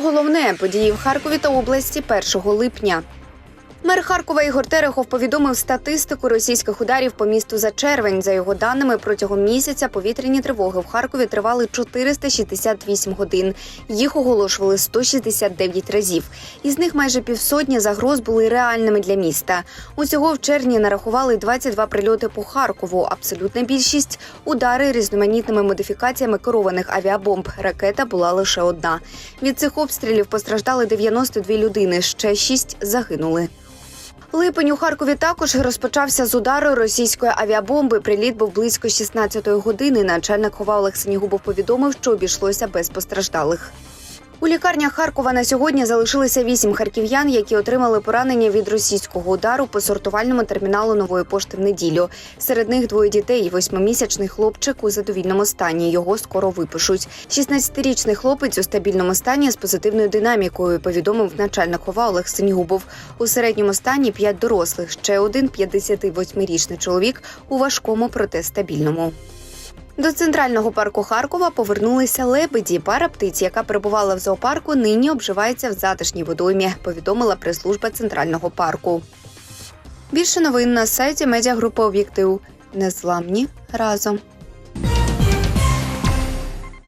Головне події в Харкові та області 1 липня. Мер Харкова Ігор Терехов повідомив статистику російських ударів по місту за червень. За його даними, протягом місяця повітряні тривоги в Харкові тривали 468 годин. Їх оголошували 169 разів. Із них майже півсотні загроз були реальними для міста. Усього в червні нарахували 22 прильоти по Харкову. Абсолютна більшість удари різноманітними модифікаціями керованих авіабомб. Ракета була лише одна. Від цих обстрілів постраждали 92 людини. Ще шість загинули. Липень у Харкові також розпочався з удару російської авіабомби. Приліт був близько 16-ї години. Начальник хова Олег Синігубов повідомив, що обійшлося без постраждалих. У лікарнях Харкова на сьогодні залишилися вісім харків'ян, які отримали поранення від російського удару по сортувальному терміналу нової пошти в неділю. Серед них двоє дітей, восьмимісячний хлопчик у задовільному стані. Його скоро випишуть. 16-річний хлопець у стабільному стані з позитивною динамікою. Повідомив начальник хова Олег Синігубов. У середньому стані п'ять дорослих. Ще один 58-річний чоловік у важкому, проте стабільному. До центрального парку Харкова повернулися лебеді. Пара птиць, яка перебувала в зоопарку, нині обживається в затишній водоймі. Повідомила прес-служба центрального парку. Більше новин на сайті медіагрупи Об'єктив. Незламні разом.